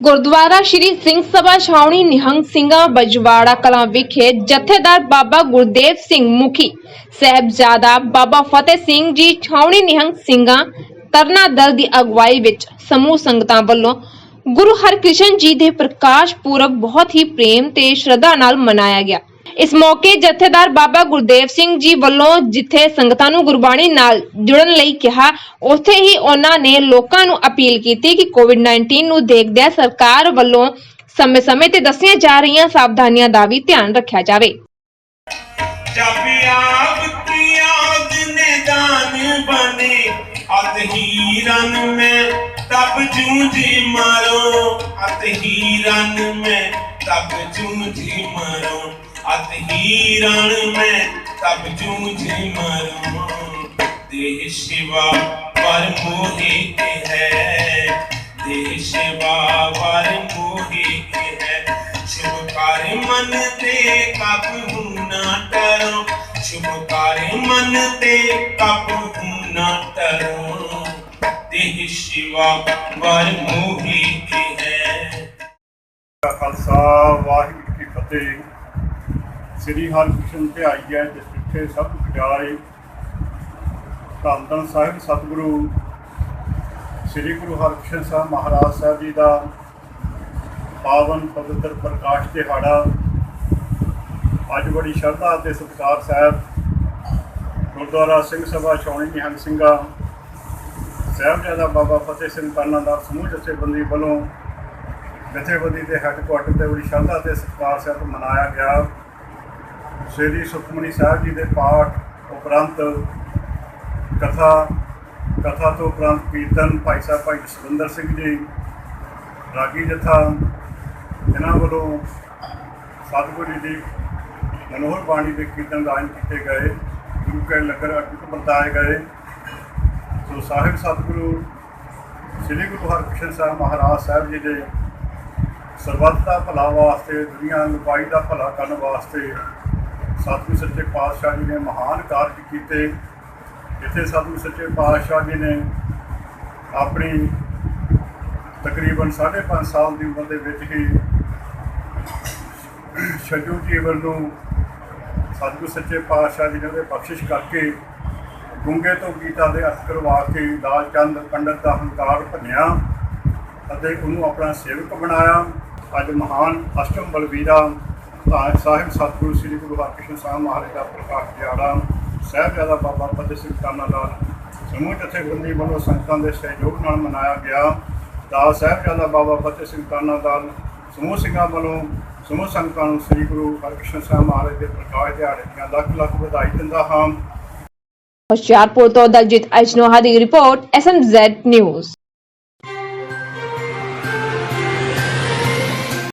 ਗੁਰਦੁਆਰਾ ਸ਼੍ਰੀ ਸਿੰਘ ਸਭਾ ਛਾਉਣੀ ਨਿਹੰਗ ਸਿੰਘਾਂ ਬਜਵਾੜਾ ਕਲਾਂ ਵਿਖੇ ਜਥੇਦਾਰ ਬਾਬਾ ਗੁਰਦੇਵ ਸਿੰਘ ਮੁਖੀ ਸਹਿਬਜ਼ਾਦਾ ਬਾਬਾ ਫਤਿਹ ਸਿੰਘ ਜੀ ਛਾਉਣੀ ਨਿਹੰਗ ਸਿੰਘਾਂ ਤਰਨਾ ਦਲ ਦੀ ਅਗਵਾਈ ਵਿੱਚ ਸਮੂਹ ਸੰਗਤਾਂ ਵੱਲੋਂ ਗੁਰੂ ਹਰਕ੍ਰਿਸ਼ਨ ਜੀ ਦੇ ਪ੍ਰਕਾਸ਼ ਪੁਰਬ ਬਹੁਤ ਹੀ ਪ੍ਰੇਮ ਤੇ ਸ਼ਰਧਾ ਨਾਲ ਮਨਾਇਆ ਗਿਆ। ਇਸ ਮੌਕੇ ਜਥੇਦਾਰ ਬਾਬਾ ਗੁਰਦੇਵ ਸਿੰਘ ਜੀ ਵੱਲੋਂ ਜਿੱਥੇ ਸੰਗਤਾਂ ਨੂੰ ਗੁਰਬਾਣੀ ਨਾਲ ਜੁੜਨ ਲਈ ਕਿਹਾ, ਉੱਥੇ ਹੀ ਉਹਨਾਂ ਨੇ ਲੋਕਾਂ ਨੂੰ ਅਪੀਲ ਕੀਤੀ ਕਿ ਕੋਵਿਡ-19 ਨੂੰ ਦੇਖਦਿਆਂ ਸਰਕਾਰ ਵੱਲੋਂ ਸਮੇਂ-ਸਮੇਂ ਤੇ ਦੱਸੀਆਂ ਜਾ ਰਹੀਆਂ ਸਾਵਧਾਨੀਆਂ ਦਾ ਵੀ ਧਿਆਨ ਰੱਖਿਆ ਜਾਵੇ। ਚਾਬੀਆਂ ਅਤ ਹੀ ਰਣ ਮੈਂ ਤਬ ਜੂਝੇ ਮਰਾਂ ਦੇਹ ਸ਼ਿਵਾ ਵਰ ਮੋਹੇ ਕੇ ਹੈ। ਦੇਹ ਸ਼ਿਵਾ ਵਰ ਮੋਹੇ ਕੇ ਹੈ। ਸ਼ੁਭ ਕਰ ਮਨ ਤੇ ਕਪ ਹੂੰ ਨਾ ਟਰੋ। ਸ਼ੁਭ ਕਰ ਮਨ ਤੇ ਕਬ ਹੂੰ ਨਾ ਟਰੋ। ਦੇਹ ਸ਼ਿਵਾ ਵਰ ਮੋਹੇ ਕੇ ਹੈ। ਖਾਲਸਾ, ਵਾਹਿਗੁਰੂ ਕੀ ਫਤਿਹ। ਸ੍ਰੀ ਹਰਿਕ੍ਰਿਸ਼ਨ ਧਿਆਈ ਹੈ ਜਿਸ ਜਿੱਥੇ ਸਭ ਖਿਆਏ ਧੰਨ ਧੰਨ ਸਾਹਿਬ, ਸਤਿਗੁਰੂ ਸ੍ਰੀ ਗੁਰੂ ਹਰਿਕ੍ਰਿਸ਼ਨ ਸਾਹਿਬ ਮਹਾਰਾਜ ਸਾਹਿਬ ਜੀ ਦਾ ਪਾਵਨ ਪਵਿੱਤਰ ਪ੍ਰਕਾਸ਼ ਦਿਹਾੜਾ। ਅੱਜ ਬੜੀ ਸ਼ਰਧਾ ਅਤੇ ਸਤਿਕਾਰ ਸਾਹਿਬ ਗੁਰਦੁਆਰਾ ਸਿੰਘ ਸਭਾ ਛਾਉਣੀ ਨਿਹੰਗ ਸਿੰਘਾ, ਸਾਹਿਬਜ਼ਾਦਾ ਬਾਬਾ ਫਤਿਹ ਸਿੰਘ ਕਰਨਾ ਦਾ ਸਮੂਹ ਜਥੇਬੰਦੀ ਵੱਲੋਂ ਜਥੇਬੰਦੀ ਦੇ ਹੈੱਡਕੁਆਟਰ ਤੇ ਬੜੀ ਸ਼ਰਧਾ ਅਤੇ ਸਤਿਕਾਰ ਸਾਹਿਬ ਮਨਾਇਆ ਗਿਆ। ਸ੍ਰੀ ਸੁਖਮਨੀ ਸਾਹਿਬ ਜੀ ਦੇ ਪਾਠ ਉਪਰੰਤ ਕਥਾ ਕਥਾ ਤੋਂ ਉਪਰੰਤ ਕੀਰਤਨ ਭਾਈ ਸਾਹਿਬ ਭਾਈ ਜਸਵਿੰਦਰ ਸਿੰਘ ਜੀ, ਰਾਗੀ ਜਥਾ ਇਹਨਾਂ ਵੱਲੋਂ ਸਤਿਗੁਰੂ ਜੀ ਦੀ ਮਨੋਹਰ ਬਾਣੀ ਦੇ ਕੀਰਤਨ ਗਾਇਨ ਕੀਤੇ ਗਏ, ਗੁਰੂ ਕੇ ਲੰਗਰ ਅਟੁੱਟ ਵਰਤਾਏ ਗਏ। ਸੋ ਸਾਹਿਬ ਸਤਿਗੁਰੂ, ਸ੍ਰੀ ਗੁਰੂ ਹਰਕ੍ਰਿਸ਼ਨ ਸਾਹਿਬ ਮਹਾਰਾਜ ਸਾਹਿਬ ਜੀ ਦੇ ਸਰਬੱਤ ਦਾ ਭਲਾ ਵਾਸਤੇ, ਦੁਨੀਆ ਲੁਕਾਈ ਦਾ ਭਲਾ ਕਰਨ ਵਾਸਤੇ ਸਤਿਗੁਰੂ ਸੱਚੇ ਪਾਤਸ਼ਾਹ ਜੀ ਨੇ ਮਹਾਨ ਕਾਰਜ ਕੀਤੇ। ਜਿੱਥੇ ਸਤਿਗੁਰੂ ਸੱਚੇ ਪਾਤਸ਼ਾਹ ਜੀ ਨੇ ਆਪਣੀ ਤਕਰੀਬਨ 5.5 ਸਾਲ ਦੀ ਉਮਰ ਦੇ ਵਿੱਚ ਹੀ ਛੱਡੂ ਜੀਵਨ ਨੂੰ ਸਤਿਗੁਰੂ ਸੱਚੇ ਪਾਤਸ਼ਾਹ ਜੀ ਨੇ ਉਹਦੇ ਬਖਸ਼ਿਸ਼ ਕਰਕੇ ਗੁੰਗੇ ਤੋਂ ਗੀਤਾ ਦੇ ਅਰਥ ਕਰਵਾ ਕੇ ਲਾਲ ਚੰਦ ਪੰਡਤ ਦਾ ਹੰਕਾਰ ਭੰਨਿਆ ਅਤੇ ਉਹਨੂੰ ਆਪਣਾ ਸੇਵਕ ਬਣਾਇਆ। ਅੱਜ ਮਹਾਨ ਅਸ਼ਟਮ ਬਲਵੀਰਾ ਧੰਨ ਸਾਹਿਬ, ਸਤਿਗੁਰੂ ਸ੍ਰੀ ਗੁਰੂ ਹਰਕ੍ਰਿਸ਼ਨ ਸਾਹਿਬ ਮਹਾਰਾਜ ਦਾ ਪ੍ਰਕਾਸ਼ ਦਿਹਾੜਾ, ਸਾਹਿਬਜ਼ਾਦਾ ਬਾਬਾ ਫਤਿਹ ਸਿੰਘ ਕਾਨਾ ਦਾ ਸਮੂਹ ਜਥੇਬੰਦੀ ਵੱਲੋਂ ਸੰਗਤਾਂ ਦੇ ਸਹਿਯੋਗ ਨਾਲ ਮਨਾਇਆ ਗਿਆ। ਦਾ ਸਾਹਿਬਜ਼ਾਦਾ ਬਾਬਾ ਫਤਿਹ ਸਿੰਘ ਕਾਨਾ ਦਾ ਸਮੂਹ ਸਿੰਘਾਂ ਵੱਲੋਂ ਸਮੂਹ ਸੰਗਤਾਂ ਨੂੰ ਸ੍ਰੀ ਗੁਰੂ ਹਰਕ੍ਰਿਸ਼ਨ ਸਾਹਿਬ ਮਹਾਰਾਜ ਦੇ ਪ੍ਰਕਾਸ਼ ਦਿਹਾੜੇ ਦੀਆਂ ਲੱਖ ਲੱਖ ਵਧਾਈ ਦਿੰਦਾ ਹਾਂ। ਹੁਸ਼ਿਆਰਪੁਰ ਤੋਂ ਦਲਜੀਤ ਅਜਨੋਹਾ ਦੀ ਰਿਪੋਰਟ ਐਸਐਮਜ਼ੈਡ ਨਿਊਜ਼